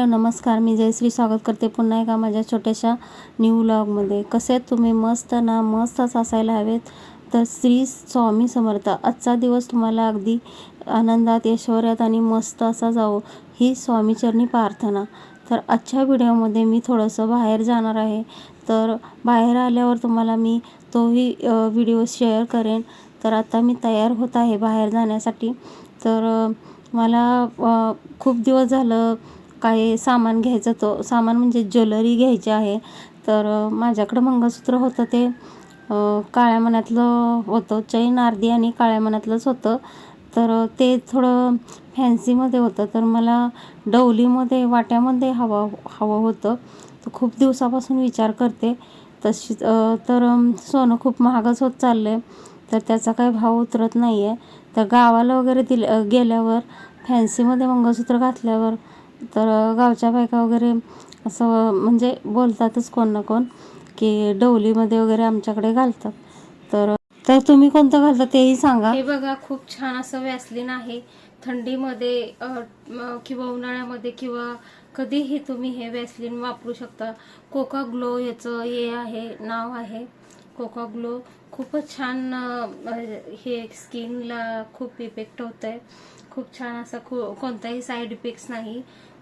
Hello नमस्कार. मी जयश्री स्वागत करते पुन्हा एका माझ्या छोट्याशा न्यू व्लॉगमध्ये. कसे आहेत तुम्ही? मस्त ना? मस्तच असायला हवेत. तर श्री स्वामी समर्थ आजचा दिवस तुम्हाला अगदी आनंदात ऐश्वर्यात आणि मस्त असा जावो ही स्वामीचरणी प्रार्थना. तर आजच्या व्हिडिओमध्ये मी थोडंसं बाहेर जाणार आहे. तर बाहेर आल्यावर तुम्हाला मी तोही व्हिडिओ शेअर करेन. तर आता मी तयार होत आहे बाहेर जाण्यासाठी. तर मला खूप दिवस झालं काही सामान घ्यायचं तो सामान म्हणजे ज्वेलरी घ्यायची आहे. तर माझ्याकडं मंगळसूत्र होतं ते काळ्या मनातलं होतं चैन अर्धी आणि काळ्या मनातलंच होतं. तर ते थोडं फॅन्सीमध्ये होतं. तर मला डवलीमध्ये वाट्यामध्ये हवं हवं होतं. तर खूप दिवसापासून विचार करते. तशी तर सोनं खूप महागच होत चाललं आहे तर त्याचा काही भाव उतरत नाही आहे तर गावाला वगैरे दिल गेल्यावर फॅन्सीमध्ये मंगळसूत्र घातल्यावर तर गावच्या बायका वगैरे असं म्हणजे बोलतातच कोण ना कोण की डवलीमध्ये वगैरे आमच्याकडे घालतात. तर तर तुम्ही कोणतं घालता तेही सांगा. हे बघा खूप छान असं वॅसलीन आहे. थंडीमध्ये किंवा उन्हाळ्यामध्ये किंवा कधीही तुम्ही हे वॅसलिन वापरू शकता. कोका ग्लो याचं हे आहे नाव आहे. कोका ग्लो खूपच छान हे स्किनला खूप इफेक्ट होत आहे खूप छान असं खू कोणताही साईड इफेक्ट्स नाही.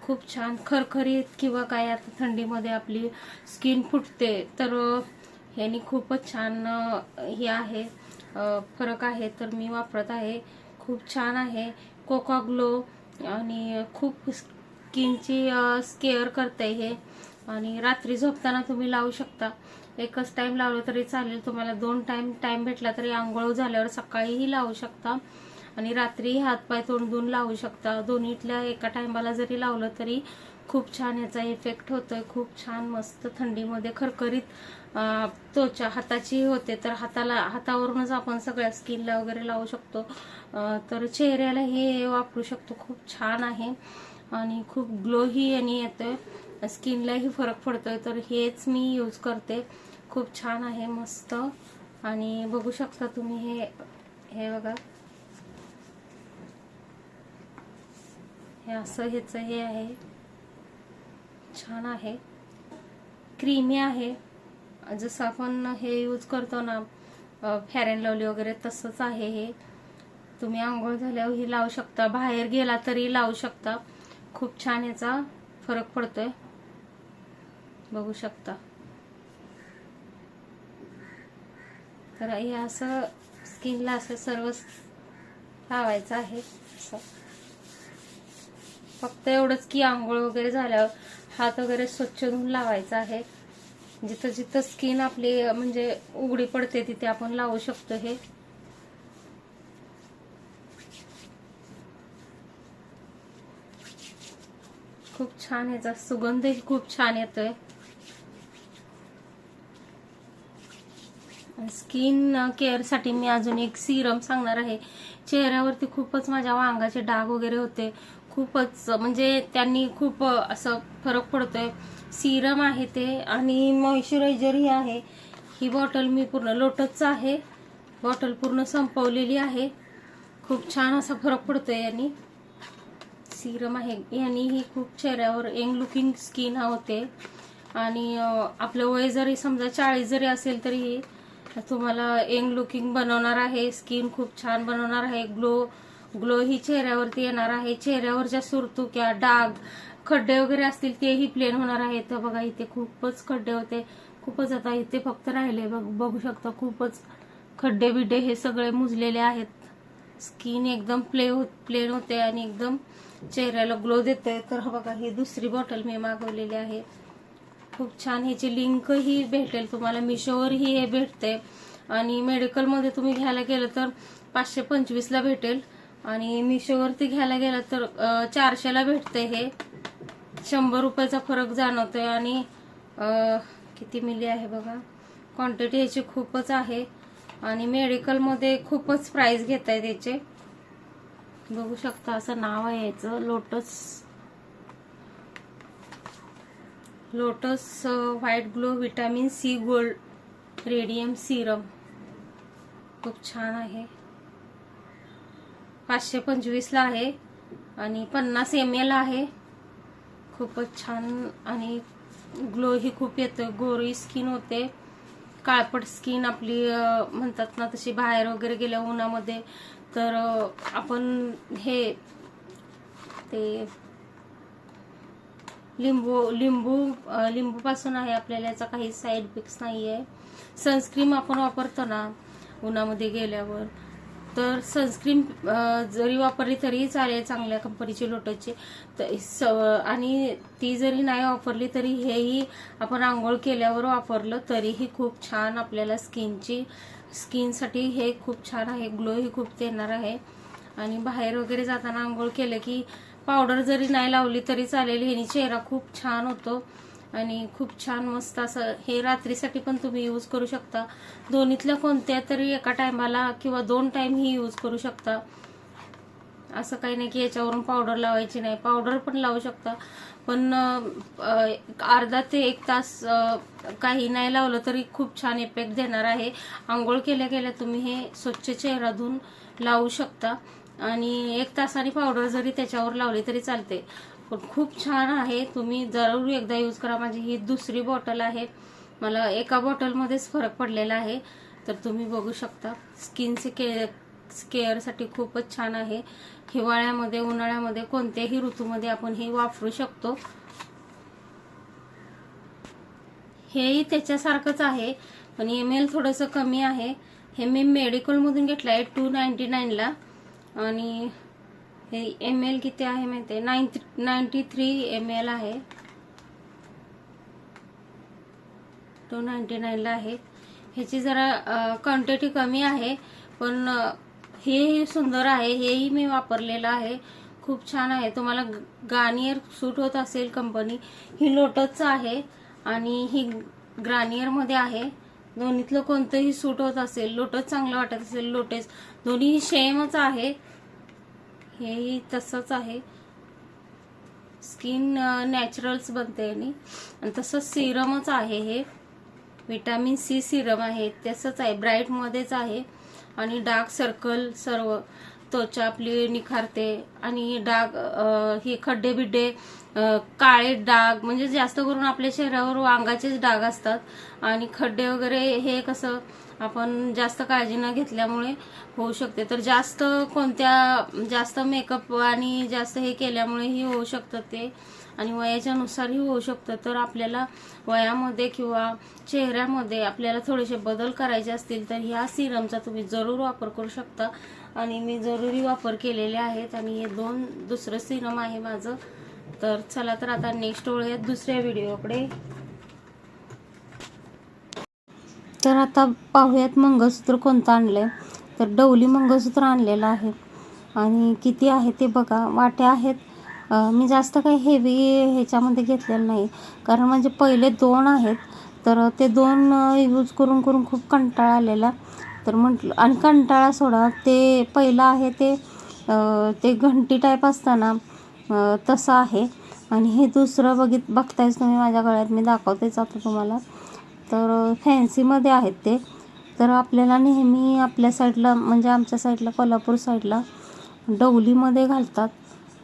खूप छान खरखरीत किंवा काय आता थंडीमध्ये आपली स्किन फुटते तर ह्यानी खूपच छान हे आहे फरक आहे तर मी वापरत आहे. खूप छान आहे. कोका ग्लो आणि खूप स्किनची स्केअर करते हे. आणि रात्री झोपताना तुम्ही लावू शकता. एकच टाईम लावलं तरी चालेल. तुम्हाला दोन टाईम टाईम भेटला तरी आंघोळ झाल्यावर सकाळीही लावू शकता. आणि रात्री हातपाय तोंडून लावू शकता. दोन्हीतल्या एका टायमाला जरी लावलं तरी खूप छान याचा इफेक्ट होतोय. खूप छान मस्त थंडीमध्ये खरखरीत त्वचा हाताची होते. तर हाताला हातावरूनच आपण सगळ्या स्किनला वगैरे लावू शकतो. तर चेहऱ्याला हे वापरू शकतो. खूप छान आहे. आणि खूप ग्लोही आणि येतोय. स्किनलाही फरक पडतोय. तर हेच मी यूज करते. खूप छान आहे. मस्त. आणि बघू शकता तुम्ही हे हे बघा. हे असं ह्याचं हे आहे. छान आहे. क्रीमी आहे. जसं आपण हे यूज करतो ना फेअर अँड लवली वगैरे तसंच आहे हे. तुम्ही आंघोळ झाल्यावर ही लावू शकता. बाहेर गेला तरी लावू शकता. खूप छान याचा फरक पडतोय. बघू शकता. तर हे असं स्किनला असं सर्व लावायचं आहे. असं. फक्त एवढंच की आंघोळ वगैरे झाल्यावर हात वगैरे स्वच्छ धुवून लावायचा आहे. जिथं जिथं स्किन आपली म्हणजे उघडी पडते तिथे आपण लावू शकतो हे. खूप छान याचा सुगंधही खूप छान येतोय. स्किन केअरसाठी मी अजून एक सिरम सांगणार आहे. चेहऱ्यावरती खूपच माझ्या वांगाचे डाग वगैरे होते. खूपच म्हणजे त्यांनी खूप असं फरक पडतोय. सिरम आहे ते आणि मॉइश्चरायझर ही आहे. ही बॉटल मी पूर्ण लोटसचं आहे. बॉटल पूर्ण संपवलेली आहे. खूप छान असा फरक पडतोय यांनी. सिरम आहे. यांनीही खूप चेहऱ्यावर यंग लुकिंग स्किन होते. आणि आपलं वय जरी समजा चाळीस जरी असेल तरीही तुम्हाला यंग लुकिंग बनवणार आहे. स्किन खूप छान बनवणार आहे. ग्लो ग्लो ही चेहऱ्यावरती येणार आहे. चेहऱ्यावरच्या सुरतुक्या डाग खड्डे वगैरे असतील तेही प्लेन होणार आहे तर बघा इथे खूपच खड्डे होते. खूपच आता इथे फक्त राहिले. बघ बघू शकता खूपच खड्डे बिड्डे हे सगळे मुजलेले आहेत. स्किन एकदम प्ले हो प्लेन होते आणि एकदम चेहऱ्याला ग्लो देते तर बघा ही दुसरी बॉटल मी मागवलेली आहे. खूप छान ह्याची लिंक ही भेटेल तुम्हाला. मिशोवरही हे भेटते आणि मेडिकलमध्ये तुम्ही घ्यायला गेलं तर पाचशे पंचवीसला भेटेल. आणि मिशोवरती घ्यायला गेलं तर चारशेला भेटते हे. शंभर रुपयाचा फरक जाणवतोय आणि किती मिली आहे बघा? क्वांटिटी ह्याची खूपच आहे. आणि मेडिकलमध्ये खूपच प्राईस घेत आहे त्याचे बघू शकता असं नाव आहे याचं lotus lotus white glow vitamin C gold radium serum खूप छान आहे. पाचशे पंचवीसला आहे आणि पन्नास एम एल आहे. खूपच छान आणि ग्लो ही खूप येतो. गोरी स्किन होते. काळपट स्किन आपली म्हणतात ना तशी बाहेर वगैरे गेल्या उन्हामध्ये. तर आपण हे ते लिंबू लिंबू लिंबूपासून आहे आपल्याला याचा काही साईड इफेक्ट्स नाही आहे सनस्क्रीम आपण वापरतो ना उन्हामध्ये गेल्यावर. तर सनस्क्रीन जरी वापरली तरीही चालेल चांगल्या कंपनीची लोटसची तर स आणि ती जरी नाही वापरली तरी हेही आपण आंघोळ केल्यावर वापरलं तरीही खूप छान आपल्याला स्किनची स्किनसाठी हे खूप छान आहे. ग्लोही खूप देणार आहे. आणि बाहेर वगैरे जाताना आंघोळ केलं की पावडर जरी नाही लावली तरी चालेल. ह्यानी चेहरा खूप छान होतो. आणि खूप छान मस्त असं हे रात्रीसाठी पण तुम्ही यूज करू शकता. दोन्हीतल्या कोणत्या तरी एका टायमाला किंवा दोन टाइम ही यूज करू शकता. असं काही नाही की याच्यावरून पावडर लावायची नाही. पावडर पण लावू शकता. पण अर्धा ते एक तास काही नाही लावलं तरी खूप छान इफेक्ट देणार आहे. आंघोळ केल्या केल्या तुम्ही हे स्वच्छ चेहरा धुवून लावू शकता. आणि एक तासाने पावडर जरी त्याच्यावर लावली तरी चालते. पण खूप छान आहे. तुम्ही जरूर एकदा यूज करा. माझी ही दुसरी बॉटल आहे. मला एका बॉटलमध्येच फरक पडलेला आहे. तर तुम्ही बघू शकता. स्किनचे के केअरसाठी खूपच छान आहे. हिवाळ्यामध्ये उन्हाळ्यामध्ये कोणत्याही ऋतूमध्ये आपण हे वापरू शकतो. हेही त्याच्यासारखंच आहे. पण एम एल थोडंसं कमी आहे. हे मी मेडिकलमधून घेतलं आहे टू नाईन्टी नाईनला आणि हे एम एल किती आहे माहिती आहे? Nine ninety three M L आहे. टू नाईन्टी नाईनला आहे. ह्याची जरा क्वांटिटी कमी आहे पण हेही सुंदर आहे. हेही मी वापरलेलं आहे. खूप छान आहे. तुम्हाला गार्नियर सूट होत असेल कंपनी ही लोटसचं आहे आणि ही ग्रानियरमध्ये आहे. दोन्हीतलं कोणतंही सूट होत असेल लोटस चांगलं वाटत असेल लोटस दोन्ही सेमच आहे. हेही तसंच आहे. स्किन नॅचरल्स बनते आणि आणि तसंच सिरमच आहे हे. विटॅमिन सी सिरम आहे तसंच आहे. ब्राईटमध्येच आहे. आणि डार्क सर्कल सर्व त्वचा आपली निखारते. आणि डाग हे खड्डे बिड्डे काळे डाग म्हणजे जास्त करून आपल्या चेहऱ्यावर अंगाचेच डाग असतात. आणि खड्डे वगैरे हे कसं आपण जास्त काळजी न घेतल्यामुळे होऊ शकते. तर जास्त कोणत्या जास्त मेकअप आणि जास्त हे केल्यामुळेही होऊ शकतं ते. आणि वयाच्यानुसारही होऊ शकतं. तर आपल्याला वयामध्ये किंवा चेहऱ्यामध्ये आपल्याला थोडेसे बदल करायचे असतील तर ह्या सिरमचा तुम्ही जरूर वापर करू शकता. आणि मी जरुरी वापर केलेले आहेत आणि हे दोन दुसरं सिरम आहे माझं. तर चला तर आता नेक्स्ट वळूयात दुसऱ्या व्हिडिओकडे तर आता पाहूयात मंगळसूत्र कोणतं आणलं आहे तर डवली मंगळसूत्र आणलेलं आहे. आणि किती आहे ते बघा. वाट्या आहेत. मी जास्त काही हेवी ह्याच्यामध्ये घेतलेलं नाही. कारण म्हणजे पहिले दोन आहेत. तर ते दोन यूज करून करून खूप कंटाळा आलेला. तर म्हटलं आणि कंटाळा सोडा. ते पहिलं आहे ते ते घंटी टाईप असताना तसं आहे. आणि हे दुसरं बघित बघतायच तुम्ही माझ्या गळ्यात. मी दाखवतेच आता तुम्हाला. तर फॅन्सीमध्ये आहेत ते. तर आपल्याला नेहमी आपल्या साईडला म्हणजे आमच्या साईडला कोल्हापूर साईडला डवलीमध्ये घालतात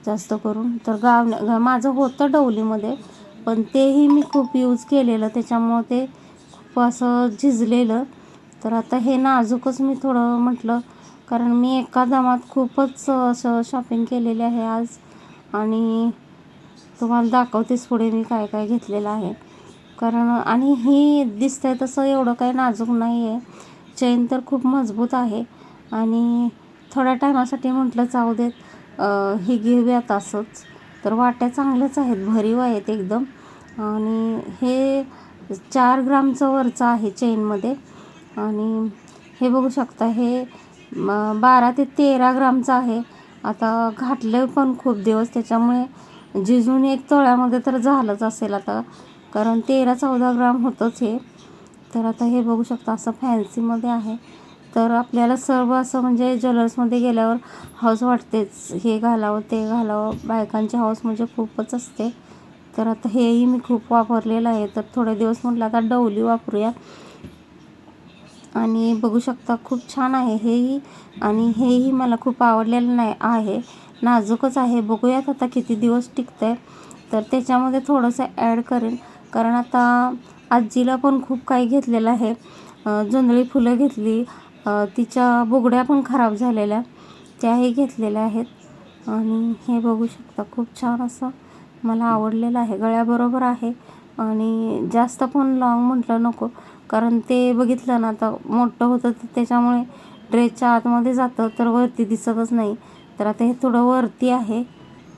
जास्त करून. तर गाव गा- माझं होतं डवलीमध्ये पण तेही मी खूप यूज केलेलं. त्याच्यामुळं ते खूप असं झिजलेलं. तर आता हे नाजूकच मी थोडं म्हटलं कारण मी एका दमात खूपच असं शॉपिंग केलेली आहे आज. आणि तुम्हाला दाखवतेच पुढे मी काय काय घेतलेलं आहे. कारण आणि ही दिसतंय तसं एवढं काही नाजूक नाही आहे चेन तर खूप मजबूत आहे. आणि थोड्या टायमासाठी म्हटलं जाऊ देत ही घेऊयात असंच. तर वाट्या चांगल्याच आहेत भरीव आहेत एकदम. आणि हे चार ग्रामचं वरचं आहे चेनमध्ये. आणि हे बघू शकता हे बारा ते तेरा ग्रामचं आहे. आता घातलं पण खूप दिवस त्याच्यामुळे झिजून एक तोळ्यामध्ये तर झालंच असेल आता. कारण तेरा चौदा ग्राम होतंच हे. तर आता हे बघू शकता असं फॅन्सीमध्ये आहे. तर आपल्याला सर्व असं म्हणजे ज्वेलर्समध्ये गेल्यावर हौस वाटतेच. हे घालावं ते घालावं. बायकांची हौस म्हणजे खूपच असते. तर आता हेही मी खूप वापरलेलं आहे. तर थोडे दिवस म्हटलं आता डवली वापरूया. आणि बघू शकता खूप छान आहे हेही. आणि हेही मला खूप आवडलेलं नाही आहे. नाजूकच आहे. बघूयात आता किती दिवस टिकतंय. तर त्याच्यामध्ये थोडंसं ॲड करेन. कारण आता आजीला पण खूप काही घेतलेलं आहे. अ, जोंधळी फुलं घेतली. तिच्या बुगड्या पण खराब झालेल्या त्याही घेतलेल्या आहेत. आणि हे बघू शकता खूप छान असं मला आवडलेलं आहे. गळ्याबरोबर आहे. आणि जास्त पण लॉंग म्हटलं नको. कारण ते बघितलं ना आता मोठं होतं तर त्याच्यामुळे ड्रेसच्या आतमध्ये जातं तर वरती दिसतच नाही. तर आता हे थोडं वरती आहे.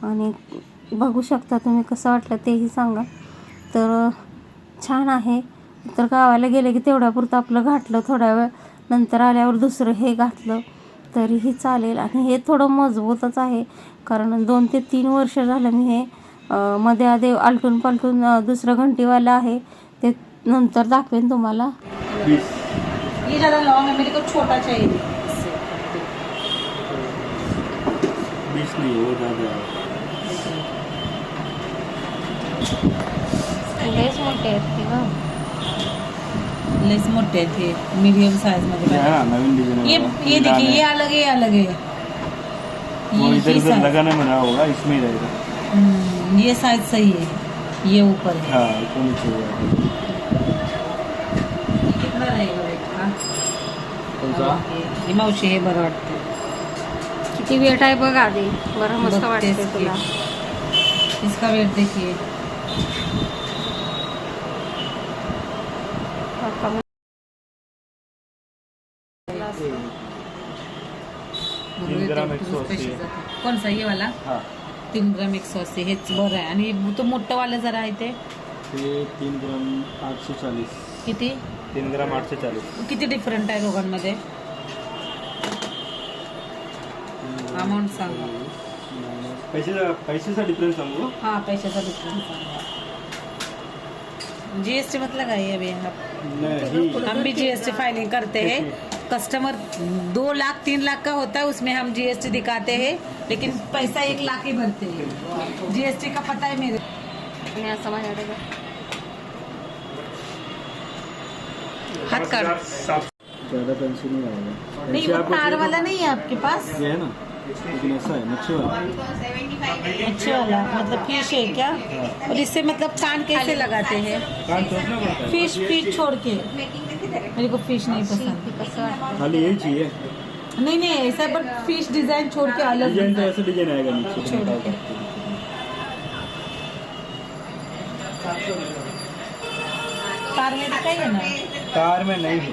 आणि बघू शकता तुम्ही कसं वाटलं तेही सांगा. तर छान आहे. तर गावाला गेले की तेवढ्यापुरतं आपलं घातलं थोड्या वेळ. नंतर आल्यावर दुसरं हे घातलं. तरीही चालेल. आणि हे थोडं मजबूतच आहे. कारण दोन ते तीन वर्ष झालं मी हे मध्ये आधी आलटून पालटून दुसरं घंटीवालं आहे. ते नंतर दाखवेन तुम्हाला. बीस ये ज़्यादा लॉन्ग है मेरे को छोटा चाहिए बीस नहीं वो ज़्यादा है लयच मोठे आहेत ते गं. लेस मोटे थे मीडियम साइज़ में ये है ना नवीन डिज़ाइन ये ये देखिए ये अलग है ये अलग है। वो इधर ये उधर लगाने में रहा होगा इसमें ही रहेगा। हम्म, ये साइज़ सही है। ये ऊपर है। हाँ इसको नीचे हुआ कितना रहेगा वेट का कौन सा? हे मावशी हे बरं वाटतं। किती वेट आहे बघ आधी बरं मस्त वाटते तुला इसका वेट देखिए। तीन. कोणचा? वाला? हाँ. तीन ग्राम एक हेच बरं आहे. आणि तो मोठं वाला जरा आहे ते? तीन ग्राम आठ सौ चालीस किती? तीन ग्राम आठ सौ चालीस किती डिफरंट आहे दोघांमध्ये? अमाऊंट सांगा. हाँ पैशाचा डिफरन्स जीएसटी मतलब है अभी हम भी जीएसटी फाइलिंग करते. हैं कस्टमर दो लाख तीन लाख का होता है उसमें हम जीएसटी दिखाते हैं लेकिन पैसा एक लाख ही भरते हैं। जीएसटी का पता है मेरे. हाथ काट ज़्यादा पेंसिल नहीं आएगा। नहीं वो तार वाला नहीं है आपके पास? ये है ना? लेकिन ऐसा है वाला अच्छे वाला मतलब फ़िश है क्या? और इससे मतलब कान कैसे लगाते हैं? है। फ़िश फ़िश छोड़ के। मेरे को फ़िश नहीं पसंद। खाली यही चाहिए। नहीं नहीं ऐसा बट फ़िश डिज़ाइन छोड़ के अलग डिज़ाइन तो। ऐसा डिज़ाइन आएगा नीचे छोड़ के। तार में दिखाइए ना? कार में नहीं है।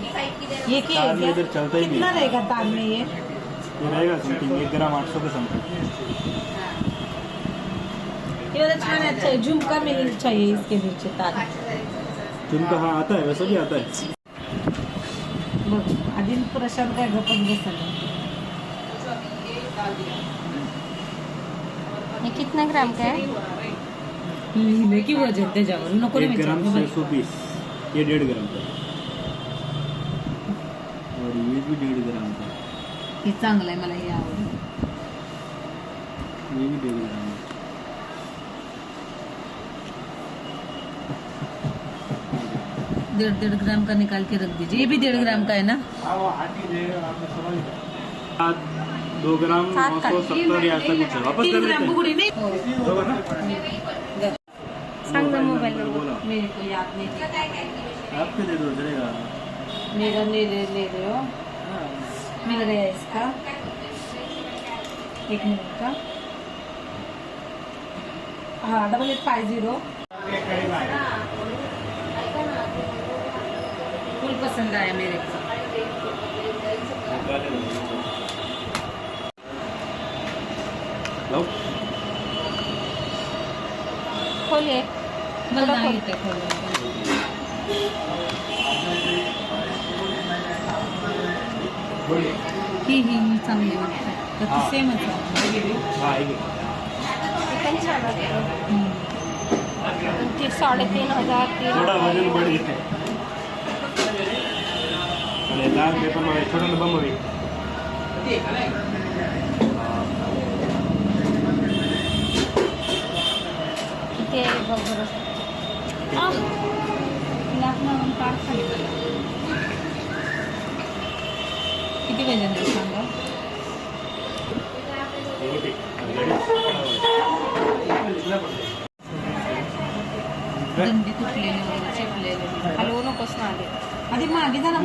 ये क्या तार में इधर चलता ही नहीं कितना रहेगा तार में ये? ये रहेगा समथिंग एक ग्राम आठ सौ के समथिंग ये वाला छान है अच्छा है झुमका मिल चाहिए इसके नीचे तार। तुमका हाँ आता है वैसा भी आता है। बघ. आधी प्रशांत काय गपच बसला हे कितना ग्राम का आहे लिहिले की वजन त्याच्यावर. नको एक ग्राम छः विचारू. सौ बीस ये डेढ़ ग्राम का और ये भी डेढ़ ग्राम का हे चांगलं आहे मला हे आवडलं. ये भी डेढ़ ग्राम. डेढ़ डेढ़ ग्राम का निकाल के रख दीजिए। ये भी डेढ़ ग्राम का है ना? दो ग्राम नौ सौ सत्तर या ऐसा कुछ वापस कर देते नहीं? हैं सांग ना मोबाईल नंबर मेरे को याद नहीं आपके दे दो चलेगा। मेरा ले ले ले रहे हो। मिल गया इसका। एक मिनट का। हाँ डबल एट फाइव ज़ीरो पसंद आया मेरे को। लो। खोले। मला नाही येते खोलून. ही। ही ही चांगली वाटते हा. सेमच आहे हाँ आएगी। ते पण छान वाटतं ते साडेतीन हजार तीन लाख म्हणून काढ खाली मला. किती वजन आहे सांगा वो ठीक दंडी तुटलेले वगैरे चेपलेले हलवू नकोस ना आधी आधी मागे जरा.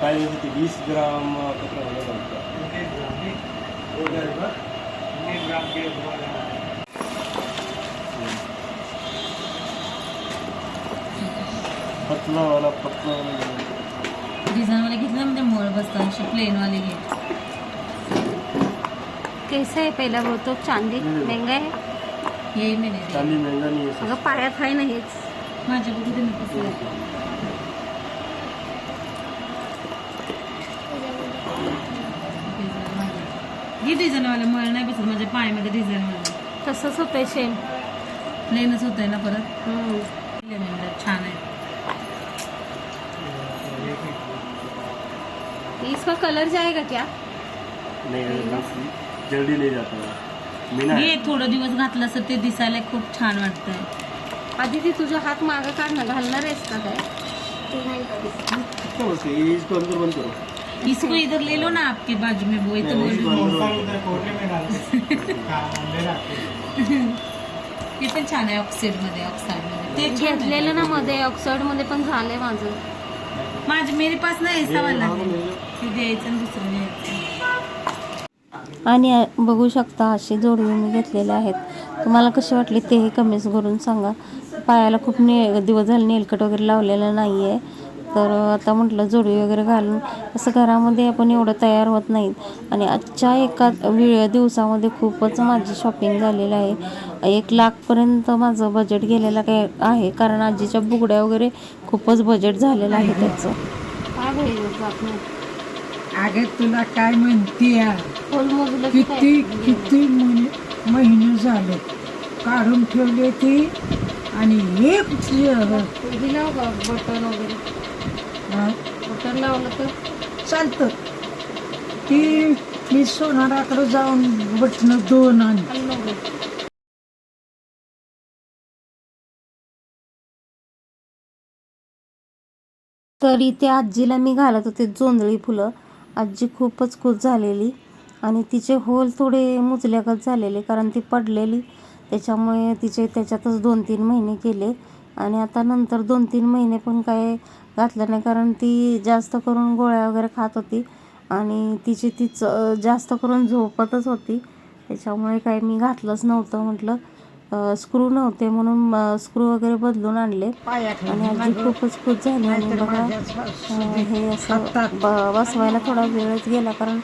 काय झालं ते वीस ग्राम कचरा पतला वाला पतला वाला डिझाईनवाले घेतले ना म्हणजे मळ बसतात असे प्लेनवाले घे. कैसा आहे पहिला बहुतेक चांदी महँगा आहे? हे मी नाही चांदी महंगा नहीं है अगं पायात आहे ना हेच. माझ्या बघू दे ना कसं आहे. वाले. हे डिझाईनवाले मळ नाही बसत माझ्या पायामध्ये डिझाईन वाले तसंच होतंय सेम प्लेनच होत आहे ना परत? प्लेन छान आहे. इसका कलर जाएगा क्या नहीं बस जल्दी नहीं जाता है हे थोडं दिवस घातलं असं ते दिसायला खूप छान वाटतं आधी ती तुझा हात मागं काढ ना घालणार आहेस का काय? कितना बस ये इसको अंदर बंद करो. इसको इधर ले लो ना आपके बाजू में वो तो बोल इसको हूँ. ते पण छान आहे ऑक्साईडमध्ये ऑक्साईडमध्ये. ते छान आहे. घेतलेलं ना मध्ये ऑक्साईडमध्ये पण झालंय माझं. माझे मेरे पास नाही ये सवाल हाँ, ले लो। ते द्यायचं आणि दुसरं द्यायचं. आणि बघू शकता अशी जोडवी मी घेतलेले आहेत. तुम्हाला कशी वाटली तेही कमेंट्स करून सांगा. पायाला खूप ने दिवस झाले नेलकट वगैरे लावलेलं नाही आहे तर आता म्हटलं जोडवी वगैरे घालून असं घरामध्ये आपण एवढं तयार होत नाहीत आणि आजच्या एका वेळ दिवसामध्ये खूपच माझी शॉपिंग झालेलं आहे. एक लाखपर्यंत माझं बजेट गेलेलं काय आहे. कारण आजीच्या बुगड्या वगैरे खूपच बजेट झालेलं आहे त्याचं. काय अगं तुला काय म्हणते? किती किती महिने महिने झाले? काढून ठेवले ती आणि का बटन वगैरे? हा, बटन लावलं तर? चालतं. ती मी सोनाराकडे जाऊन बटणं दोन आणि. तर इथे आजीला मी घालत होते जोंधळी फुलं. आजी खूपच खुश झालेली आणि तिचे होल थोडे मुचल्यागत झालेले कारण ती पडलेली. त्याच्यामुळे तिचे त्याच्यातच दोन तीन महिने केले आणि आता नंतर दोन तीन महिने पण काय घातलं नाही कारण ती जास्त करून गोळ्या वगैरे खात होती आणि तिची ती च जास्त करून झोपतच होती. त्याच्यामुळे काय मी घातलंच नव्हतं म्हटलं. स्क्रू नव्हते म्हणून स्क्रू वगैरे बदलून आणले. आणि आजी खूपच खुश झाली आणि बघा हे असं बसवायला थोडा वेळच गेला कारण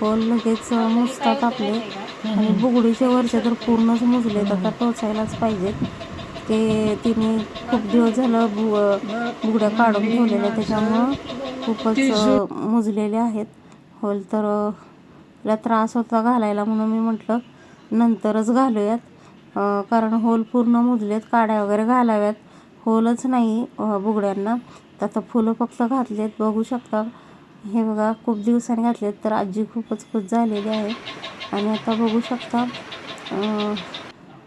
होल लगेच मुजतात आपले. आणि बुगडीचे वरचे तर पूर्णच मुजलेत आता टोचायलाच पाहिजेत ते तिने खूप दिवस झालं बु बुगड्या काढून ठेवलेल्या त्याच्यामुळं खूपच मुजलेले आहेत. होल तर तिला त्रास होता घालायला म्हणून मी म्हटलं नंतरच घालूयात. कारण होल पूर्ण मुजलेत काड्या वगैरे घालाव्यात. होलच नाही बुगड्यांना. तर आता फुलं फक्त घातलेत बघू शकता. हे बघा खूप दिवसांनी घातलेत तर आजी खूपच खुश झालेली आहे. आणि आता बघू शकता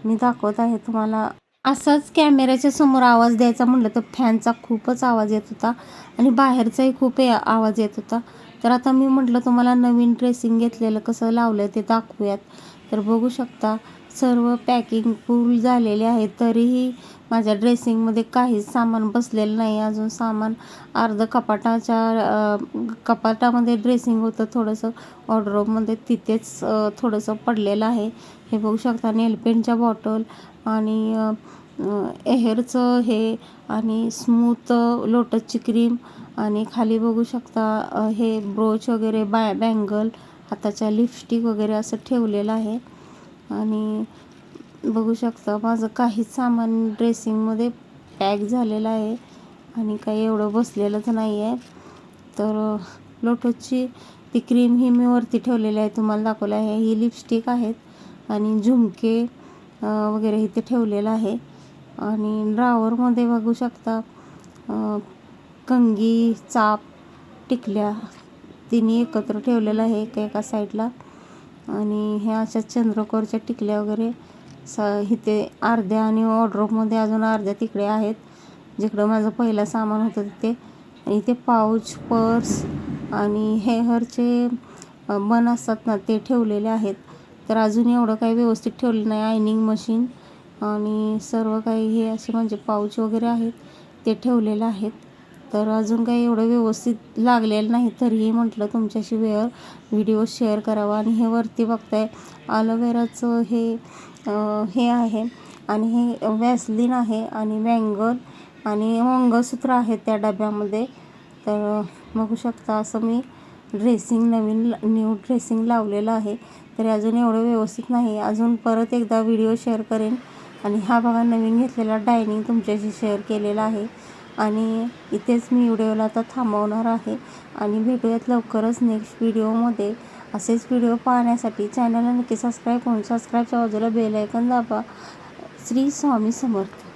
मी दाखवत आहे तुम्हाला. असाच कॅमेऱ्याच्या समोर आवाज द्यायचा म्हटलं तर फॅनचा खूपच आवाज येत होता. आणि बाहेरचाही खूप ए- आवाज येत होता. तर आता मी म्हटलं तुम्हाला नवीन ड्रेसिंग घेतलेलं कसं लावलं ते दाखवूयात. तर बघू शकता सर्व पॅकिंग फुल झालेले आहे तरीही माझ्या ड्रेसिंगमध्ये काहीच सामान बसलेलं नाही. अजून सामान अर्ध कपाटाच्या कपाटामध्ये ड्रेसिंग होतं. थोडंसं वॉर्डरोबमध्ये तिथेच थोडंसं पडलेलं आहे. हे बघू शकता नेलपेंटच्या बॉटल आणि एहेरचं एअरचं हे आणि स्मूथ लोटसची क्रीम आणि खाली बघू शकता हे ब्रोच वगैरे बाय बँगल हाताच्या लिपस्टिक वगैरे असं ठेवलेलं आहे. आणि बघू शकता माझं काहीच सामान ड्रेसिंगमध्ये पॅक झालेलं आहे आणि काही एवढं बसलेलंच नाही आहे. तर लोटसची ती क्रीम ही मी वरती ठेवलेली आहे तुम्हाला दाखवलं आहे. ही लिपस्टिक आहेत आणि झुमके वगैरे इथे ठेवलेलं आहे. आणि ड्रावरमध्ये बघू शकता कंगी चाप टिकल्या तिन्ही एकत्र ठेवलेलं आहे एका एका साईडला आणि ह्या अशा चंद्रकोरच्या टिकल्या वगैरे स इथे अर्ध्या आणि वॉर्ड्रोबमध्ये अजून अर्ध्या तिकडे आहेत. जिकडं माझं पहिलं सामान होतं तिथे. आणि इथे पाऊच पर्स आणि हेअरचे बन असतात ना ते ठेवलेले आहेत. तर अजून एवढं काही व्यवस्थित ठेवलं नाही. आयनिंग मशीन आणि सर्व काही हे असे म्हणजे पाऊच वगैरे आहेत ते ठेवलेलं आहेत. तर अजून काही एवढं व्यवस्थित लागलेलं नाही तरीही म्हटलं तुमच्याशी वेळ व्हिडिओ शेअर करावा. आणि हे वरती बघताय अलोवेराचं हे हे आहे आणि हे वॅसलिन आहे आणि बँगल आणि मंगळसूत्र आहे त्या डब्यामध्ये. तर बघू शकता असं मी ड्रेसिंग नवीन न्यू ड्रेसिंग लावलेलं आहे. तरी अजून एवढं व्यवस्थित नाही. अजून परत एकदा व्हिडिओ शेअर करेन. आणि हा बघा नवीन घेतलेला डायनिंग तुमच्याशी शेअर केलेला आहे. आणि इथेच मी व्हिडिओला आता थांबवणार आहे. आणि भेटूयात लवकरच नेक्स्ट व्हिडिओमध्ये. असेच व्हिडिओ पाहण्यासाठी चॅनलला नक्की सबस्क्राईब करून सबस्क्राईबच्या बाजूला बेल दाबा. श्री स्वामी समर्थ.